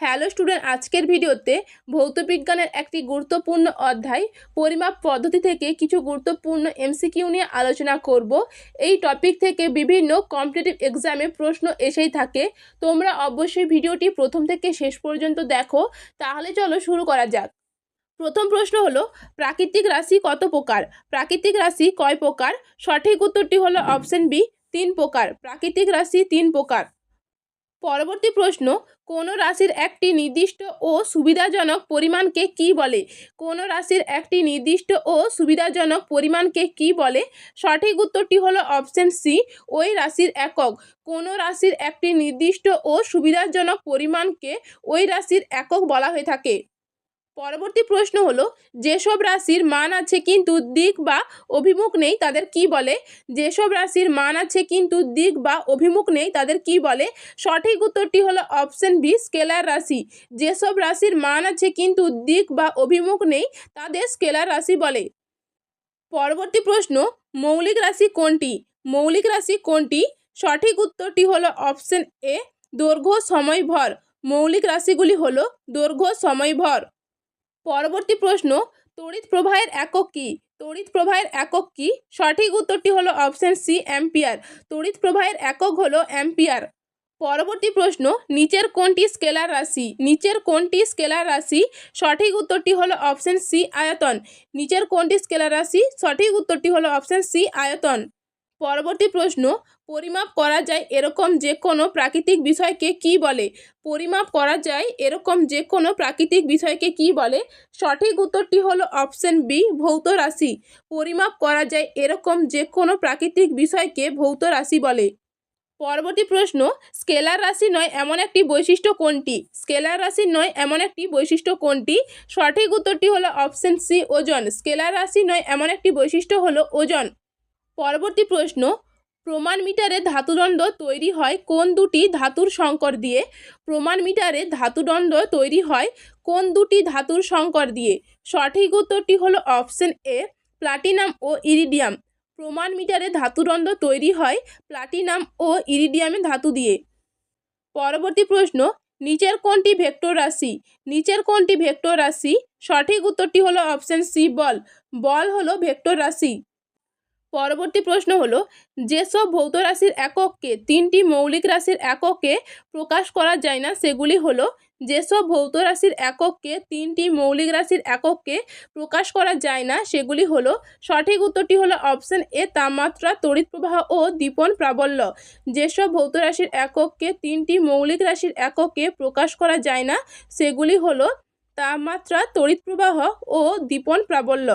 Hello student আজকের ভিডিওতে ভৌতবিজ্ঞানের একটি গুরুত্বপূর্ণ অধ্যায়, পরিমাপ পদ্ধতি থেকে কিছু গুরুত্বপূর্ণ এমসিকিউ নিয়ে আলোচনা করব। এই টপিক থেকে বিভিন্ন কম্পিটিটিভ এক্সামে প্রশ্ন এসেই থাকে। তোমরা অবশ্যই ভিডিওটি প্রথম থেকে শেষ পর্যন্ত দেখো। তাহলে চলো শুরু করা যাক। প্রথম প্রশ্ন হলো, প্রাকৃতিক রাশি কত প্রকার? প্রাকৃতিক রাশি কয় প্রকার? সঠিক উত্তরটি হলো অপশন বি তিন প্রকার। প্রাকৃতিক রাশি তিন প্রকার। পরবর্তী প্রশ্ন, কোন রাশির একটি নির্দিষ্ট ও সুবিধাজনক পরিমাণকে কি বলে? কোন রাশির একটি নির্দিষ্ট ও সুবিধাজনক পরিমাণকে কি বলে? সঠিক উত্তরটি হলো অপশন সি, ওই রাশির একক। কোন রাশির একটি নির্দিষ্ট ও সুবিধাজনক পরিমাণকে ওই রাশির একক বলা হয়ে থাকে। পরবর্তী প্রশ্ন হলো, যেসব রাশির মান আছে কিন্তু দিক বা অভিমুখ নেই, তাদের কি বলে? যেসব রাশির মান আছে কিন্তু দিক বা অভিমুখ নেই, তাদের কি বলে? সঠিক উত্তরটি হলো অপশন বি, স্কেলার রাশি। যেসব রাশির মান আছে কিন্তু দিক বা অভিমুখ নেই, তাদের স্কেলার রাশি বলে। পরবর্তী প্রশ্ন, মৌলিক রাশি কোনটি? মৌলিক রাশি কোনটি? সঠিক উত্তরটি হলো অপশন এ, দৈর্ঘ্য, সময়, ভর। মৌলিক রাশিগুলি হলো দৈর্ঘ্য, সময়, ভর। পরবর্তী প্রশ্ন, তড়িৎ প্রবাহের একক কী? তড়িৎ প্রবাহের একক কী? সঠিক উত্তরটি হলো অপশন সি অ্যাম্পিয়ার তড়িৎ প্রবাহের একক হলো অ্যাম্পিয়ার পরবর্তী প্রশ্ন, নিচের কোনটি স্কেলার রাশি? নিচের কোনটি স্কেলার রাশি? সঠিক উত্তরটি হলো অপশন সি আয়তন। নিচের কোনটি স্কেলার রাশি? সঠিক উত্তরটি হলো অপশন সি আয়তন। পরবর্তী প্রশ্ন পরিমাপ করা যায় এরকম যে কোনো প্রাকৃতিক বিষয়কে কি বলে? পরিমাপ করা যায় এরকম যে কোনো প্রাকৃতিক বিষয়কে কি বলে? সঠিক উত্তরটি হলো অপশন বি, ভৌত রাশি। পরিমাপ করা যায় এরকম যে কোনো প্রাকৃতিক বিষয়কে ভৌত রাশি বলে। পরবর্তী প্রশ্ন, স্কেলার রাশি নয় এমন একটি বৈশিষ্ট্য কোনটি? স্কেলার রাশি নয় এমন একটি বৈশিষ্ট্য কোনটি? সঠিক উত্তরটি হলো অপশন সি, ওজন। স্কেলার রাশি নয় এমন একটি বৈশিষ্ট্য হলো ওজন। পরবর্তী প্রশ্ন প্রমাণ মিটারে ধাতুদণ্ড তৈরি হয় কোন দুটি ধাতুর সংকর দিয়ে? প্রমাণ মিটারে ধাতুদণ্ড তৈরি হয় কোন দুটি ধাতুর সংকর দিয়ে? সঠিক উত্তরটি হলো অপশন এ, প্লাটিনাম ও ইরিডিয়াম। প্রমাণ মিটারে ধাতুদণ্ড তৈরি হয় প্লাটিনাম ও ইরিডিয়ামের ধাতু দিয়ে। পরবর্তী প্রশ্ন, নিচের কোনটি ভেক্টর রাশি? নিচের কোনটি ভেক্টর রাশি? সঠিক উত্তরটি হলো অপশন সি, বল। বল হলো ভেক্টর রাশি। পরবর্তী প্রশ্ন হলো, যেসব ভৌত রাশির একককে তিনটি মৌলিক রাশির এককে প্রকাশ করা যায় না, সেগুলি হলো, যেসব ভৌত রাশির একককে তিনটি মৌলিক রাশির একককে প্রকাশ করা যায় না, সেগুলি হলো, সঠিক উত্তরটি হলো অপশন এ, তাপমাত্রা, তড়িৎ প্রবাহ ও দীপন প্রাবল্য। যেসব ভৌত রাশির একককে তিনটি মৌলিক রাশির এককে প্রকাশ করা যায় না, সেগুলি হলো, তাপমাত্রা, তড়িৎ প্রবাহ ও দীপন প্রাবল্য।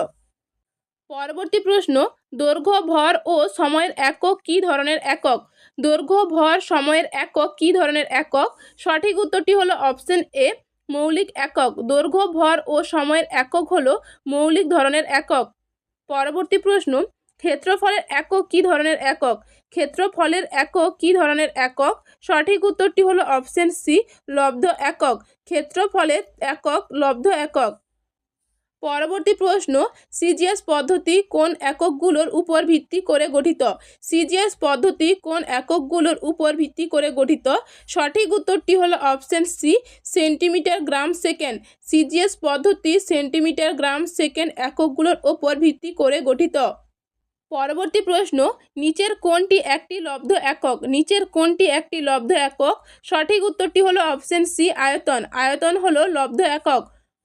পরবর্তী প্রশ্ন দৈর্ঘ্য ভর ও সময়ের একক কী ধরনের একক? দৈর্ঘ্য ভর সময়ের একক কী ধরনের একক? সঠিক উত্তরটি হলো অপশন এ, মৌলিক একক। দৈর্ঘ্য ভর ও সময়ের একক হলো মৌলিক ধরনের একক। পরবর্তী প্রশ্ন, ক্ষেত্রফলের একক কী ধরনের একক? ক্ষেত্রফলের একক কী ধরনের একক? সঠিক উত্তরটি হলো অপশন সি, লব্ধ একক। ক্ষেত্রফলের একক, লব্ধ একক। পরবর্তী প্রশ্ন, সিজিএস পদ্ধতি কোন এককগুলোর উপর ভিত্তি করে গঠিত? সিজিএস পদ্ধতি কোন এককগুলোর উপর ভিত্তি করে গঠিত? সঠিক উত্তরটি হলো option C, centimetre gram second. CGS পদ্ধতি সেন্টিমিটার গ্রাম সেকেন্ড এককগুলোর উপর ভিত্তি করে গঠিত। পরবর্তী প্রশ্ন, নিচের কোনটি একটি লব্ধ একক? নিচের কোনটি একটি লব্ধ একক? সঠিক উত্তরটি হলো অপশন সি, আয়তন। আয়তন হলো লব্ধ একক।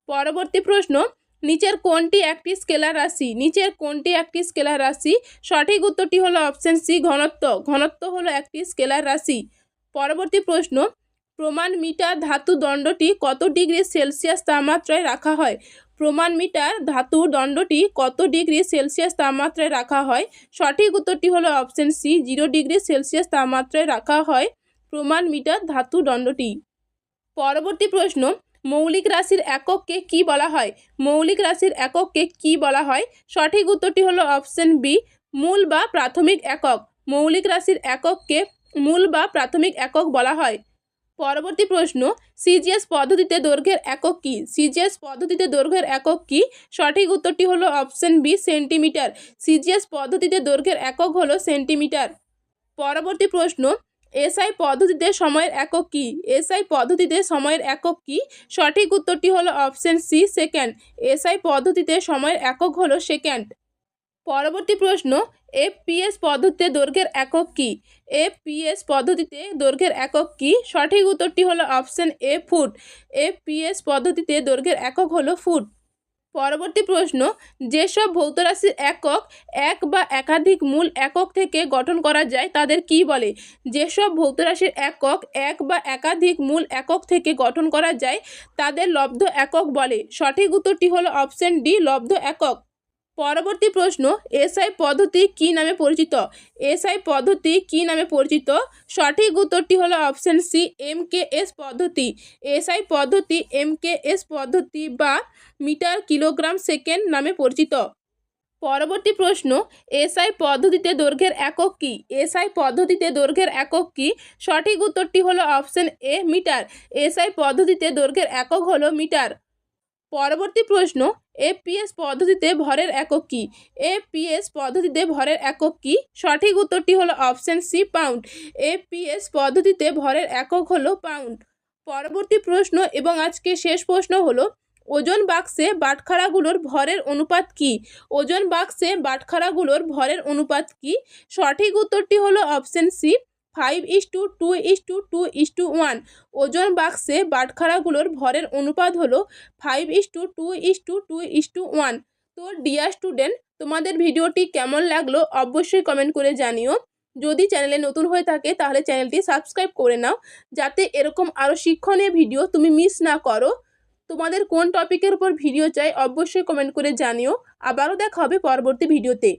পরবর্তী প্রশ্ন নিচের কোনটি একটি স্কেলার রাশি? নিচের কোনটি একটি স্কেলার রাশি? সঠিক উত্তরটি হলো অপশন সি, ঘনত্ব। ঘনত্ব হলো একটি স্কেলার রাশি। পরবর্তী প্রশ্ন প্রমাণ মিটার ধাতু দণ্ডটি কত ডিগ্রি সেলসিয়াস তাপমাত্রায় রাখা হয়? প্রমাণ মিটার ধাতু দণ্ডটি কত ডিগ্রি সেলসিয়াস তাপমাত্রায় রাখা হয়? সঠিক উত্তরটি হলো option C, zero degree Celsius তাপমাত্রায় রাখা হয় প্রমাণ মিটার ধাতু দণ্ডটি। পরবর্তী প্রশ্ন মৌলিক রাশির একককে কি বলা হয়? মৌলিক রাশির একককে কি বলা হয়? সঠিক উত্তরটি হলো অপশন বি, মূল বা প্রাথমিক একক। মৌলিক রাশির একককে মূল বা প্রাথমিক একক বলা হয়। পরবর্তী প্রশ্ন, সিজিএস পদ্ধতিতে দৈর্ঘ্যের একক কী? সিজিএস পদ্ধতিতে দৈর্ঘ্যের একক কী? সঠিক উত্তরটি হলো অপশন বি, সেন্টিমিটার। সিজিএস পদ্ধতিতে দৈর্ঘ্যের একক হলো সেন্টিমিটার। পরবর্তী প্রশ্ন এসআই পদ্ধতিতে সময়ের একক কী? এসআই পদ্ধতিতে সময়ের একক কী? সঠিক উত্তরটি হলো অপশন সি, সেকেন্ড। এসআই পদ্ধতিতে সময়ের একক হলো সেকেন্ড। পরবর্তী প্রশ্ন, এফপিএস পদ্ধতিতে দৈর্ঘ্যের একক কী? এফপিএস পদ্ধতিতে দৈর্ঘ্যের একক কী? সঠিক উত্তরটি হলো অপশন এ ফুট এফপিএস পদ্ধতিতে দৈর্ঘ্যের একক হলো ফুট পরবর্তী প্রশ্ন, যেসব ভৌত রাশির একক, এক বা একাধিক মূল একক থেকে গঠন করা যায়, তাদের কি বলে? যেসব ভৌত রাশির একক, এক বা একাধিক মূল একক থেকে গঠন করা যায়, তাদের লব্ধ একক বলে। সঠিক উত্তরটি হলো অপশন ডি, লব্ধ একক। পরবর্তী প্রশ্ন, এসআই পদ্ধতি কি নামে পরিচিত? এসআই পদ্ধতি কি নামে পরিচিত? সঠিক উত্তরটি হলো option C M K S পদ্ধতি। এসআই পদ্ধতি এম কে এস পদ্ধতি বা মিটার কিলোগ্রাম সেকেন্ড নামে পরিচিত। পরবর্তী প্রশ্ন, এসআই পদ্ধতিতে দৈর্ঘ্যের একক কী? এসআই পদ্ধতিতে দৈর্ঘ্যের একক কী? সঠিক উত্তরটি হলো অপশন এ, মিটার। এসআই পদ্ধতিতে দৈর্ঘ্যের একক হলো মিটার। পরবর্তী প্রশ্ন এপিএস পদ্ধতিতে ভরের একক কী? এপিএস পদ্ধতিতে ভরের একক কী? সঠিক উত্তরটি হলো অপশন সি, পাউন্ড। এপিএস পদ্ধতিতে ভরের একক হলো পাউন্ড। পরবর্তী প্রশ্ন এবং আজকে শেষ প্রশ্ন হলো, ওজন বাক্সে বাটখারাগুলোর ভরের অনুপাত কী? ওজন বাক্সে বাটখারাগুলোর ভরের অনুপাত কী? সঠিক উত্তরটি হলো option C five is to two is to two is to one. ওজন বাক্সে বাটখারাগুলোর ভরের অনুপাত হলো five is to two is to two is to one. তো ডিয়ার স্টুডেন্ট, তোমাদের ভিডিওটি কেমন লাগল অবশ্যই কমেন্ট করে জানিও। যদি চ্যানেলে নতুন হয়ে থাকে তাহলে চ্যানেলটি সাবস্ক্রাইব করে নাও, যাতে এরকম আরও শিক্ষণীয় ভিডিও তুমি মিস না করো। তোমাদের কোন টপিকের উপর ভিডিও চাই অবশ্যই কমেন্ট করে জানিও। আবারও দেখা হবে পরবর্তী ভিডিওতে।